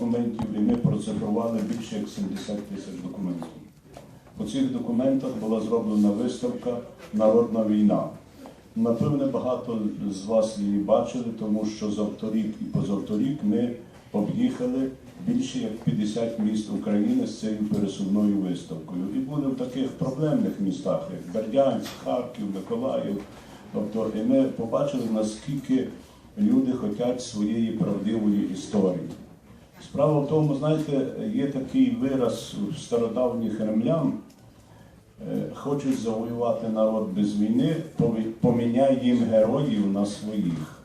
документів, і ми процифрували більше як 70 тисяч документів. По цих документах була зроблена виставка Народна війна. Напевне, багато з вас її бачили, тому що завторік і позавторік ми об'їхали більше як 50 міст України з цією пересувною виставкою. І були в таких проблемних містах, як Бердянськ, Харків, Миколаїв. Тобто, і ми побачили, наскільки люди хочуть своєї правдивої історії. Справа в тому, знаєте, є такий вираз у стародавніх римлян, е, хочуть завоювати народ без війни, поміняй їм героїв на своїх.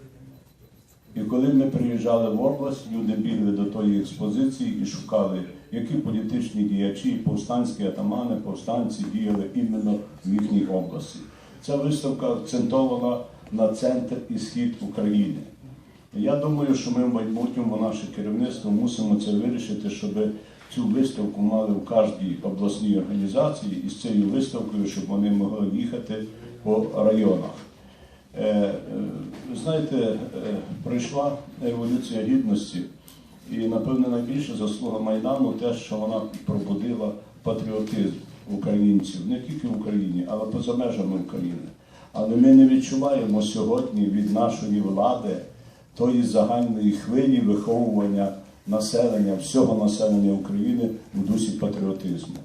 І коли ми приїжджали в область, люди бігли до тої експозиції і шукали, які політичні діячі, повстанські атамани, повстанці діяли іменно в їхній області. Ця виставка акцентована на центр і схід України. Я думаю, що ми в майбутньому, наше керівництво, мусимо це вирішити, щоб цю виставку мали в кожній обласній організації і з цією виставкою, щоб вони могли їхати по районах. Е, е, Ви знаєте, е, пройшла еволюція гідності, і, напевне, найбільша заслуга Майдану те, що вона пробудила патріотизм українців, не тільки в Україні, але поза межами України. Але ми не відчуваємо сьогодні від нашої влади тої загальної хвилі виховування населення, всього населення України в дусі патріотизму.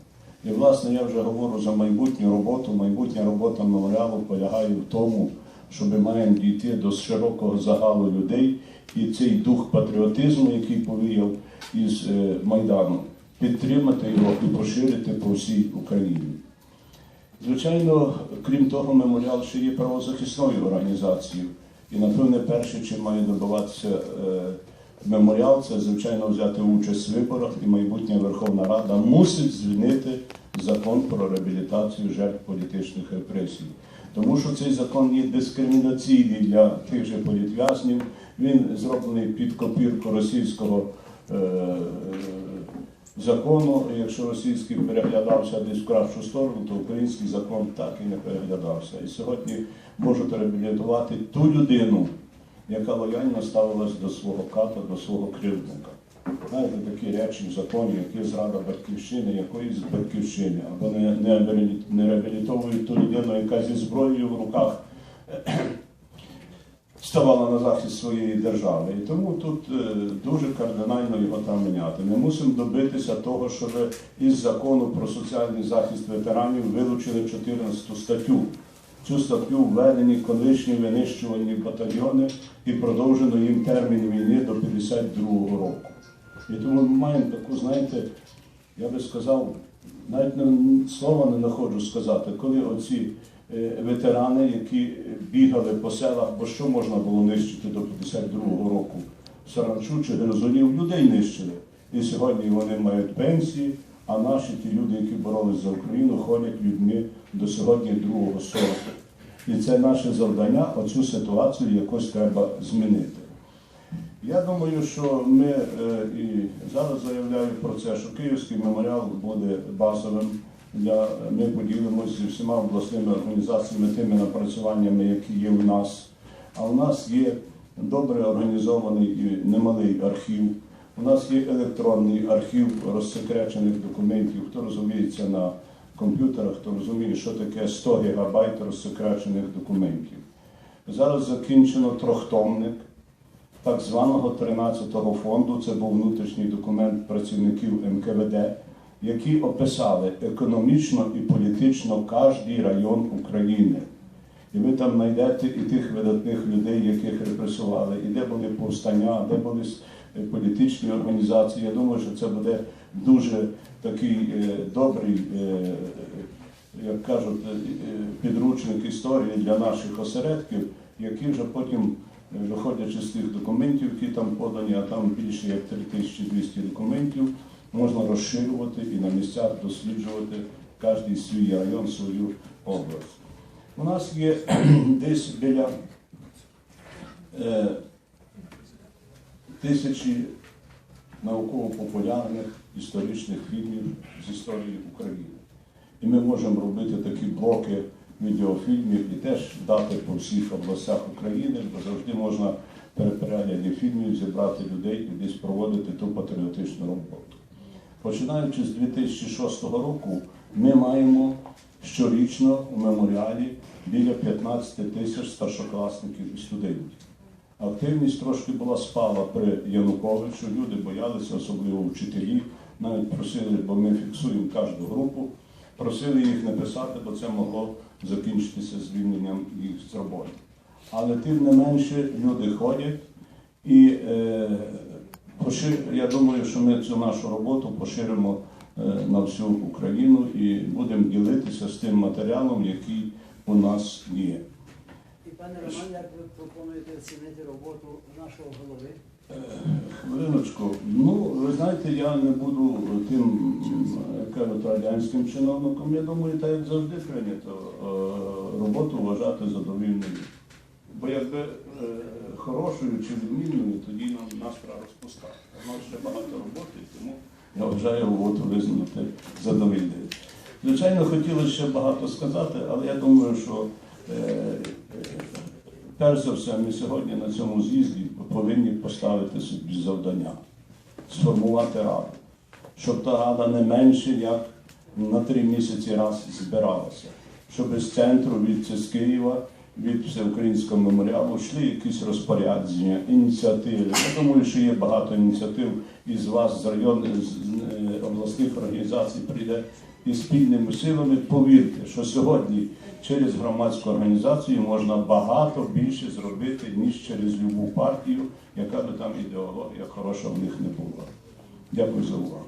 І, власне, я вже говорю за майбутню роботу. Майбутня робота меморіалу полягає в тому, що ми маємо дійти до широкого загалу людей і цей дух патріотизму, який повіяв із е, Майдану, підтримати його і поширити по всій Україні. Звичайно, крім того, меморіал ще є правозахисною організацією. І, напевне, перше, чим має добиватися е, меморіал, це, звичайно, взяти участь в виборах, і майбутня Верховна Рада мусить змінити закон про реабілітацію жертв політичних репресій. Тому що цей закон є дискримінаційний для тих же політв'язнів. Він зроблений під копірку російського е, закону. Якщо російський переглядався десь в кращу сторону, то український закон так і не переглядався. І сьогодні можуть реабілітувати ту людину, яка лояльно ставилась до свого ката, до свого кривдника. Знаєте, такі речі в законі, які зрада батьківщини, якоїсь батьківщини, або не, не, не реабілітовують ту людину, яка зі зброєю в руках ставала на захист своєї держави. І тому тут е, дуже кардинально його там міняти. Ми мусимо добитися того, щоб із закону про соціальний захист ветеранів вилучили 14 статтю. Цю статтю введені колишні винищувальні батальйони і продовжено їм термін війни до 52-го року. І тому ми маємо таку, знаєте, я би сказав, навіть слова не знаходжу сказати, коли оці ветерани, які бігали по селах, бо що можна було нищити до 52-го року? Саранчу чи Герзонів людей нищили. І сьогодні вони мають пенсії, а наші ті люди, які боролись за Україну, ходять людьми до сьогодні другого сорту. І це наше завдання, оцю ситуацію якось треба змінити. Я думаю, що ми е, і зараз заявляю про це, що Київський меморіал буде базовим для ми поділимося зі всіма обласними організаціями тими напрацюваннями, які є у нас. А у нас є добре організований і немалий архів. У нас є електронний архів розсекречених документів. Хто розуміється на комп'ютерах, хто розуміє, що таке 100 гігабайт розсекречених документів. Зараз закінчено трьохтомник так званого 13-го фонду. Це був внутрішній документ працівників НКВД, які описали економічно і політично кожний район України. І ви там знайдете і тих видатних людей, яких репресували, і де були повстання, де були політичні організації. Я думаю, що це буде дуже такий е, добрий, е, як кажуть, е, підручник історії для наших осередків, які вже потім, виходячи з тих документів, які там подані, а там більше як 3200 документів, можна розширювати і на місцях досліджувати кожний свій район, свою область. У нас є десь біля е, тисячі науково-популярних історичних фільмів з історії України. І ми можемо робити такі блоки відеофільмів і теж дати по всіх областях України, бо завжди можна переперегляді фільмів зібрати людей і десь проводити ту патріотичну роботу. Починаючи з 2006 року, ми маємо щорічно у меморіалі біля 15 тисяч старшокласників і студентів. Активність трошки була спала при Януковичу. Люди боялися, особливо вчителі, навіть просили, бо ми фіксуємо кожну групу, просили їх не писати, бо це могло закінчитися звільненням їх з роботи. Але тим не менше люди ходять і е. Я думаю, що ми цю нашу роботу поширимо е, на всю Україну і будемо ділитися з тим матеріалом, який у нас є. І пане Роман, як ви пропонуєте оцінити роботу нашого голови? Хвилиночку. Ну, ви знаєте, я не буду тим, як кажуть, радянським чиновником. Я думаю, так як завжди прийнято е, роботу вважати задовільною. Бо якби е, хорошою чи відмінною, тоді нам нас треба розпускати. У нас ще багато роботи, тому я вважаю роботу визнати задовільною. Звичайно, хотілося ще багато сказати, але я думаю, що е, е, перш за все, ми сьогодні на цьому з'їзді повинні поставити собі завдання, сформувати раду, щоб та рада не менше як на три місяці раз збиралася, щоб з центру від з Києва, від всеукраїнського меморіалу йшли якісь розпорядження, ініціативи. Я думаю, що є багато ініціатив із вас з районних з е, обласних організацій прийде і спільними силами. Повірте, що сьогодні через громадську організацію можна багато більше зробити, ніж через любу партію, яка би там ідеологія хороша в них не була. Дякую за увагу.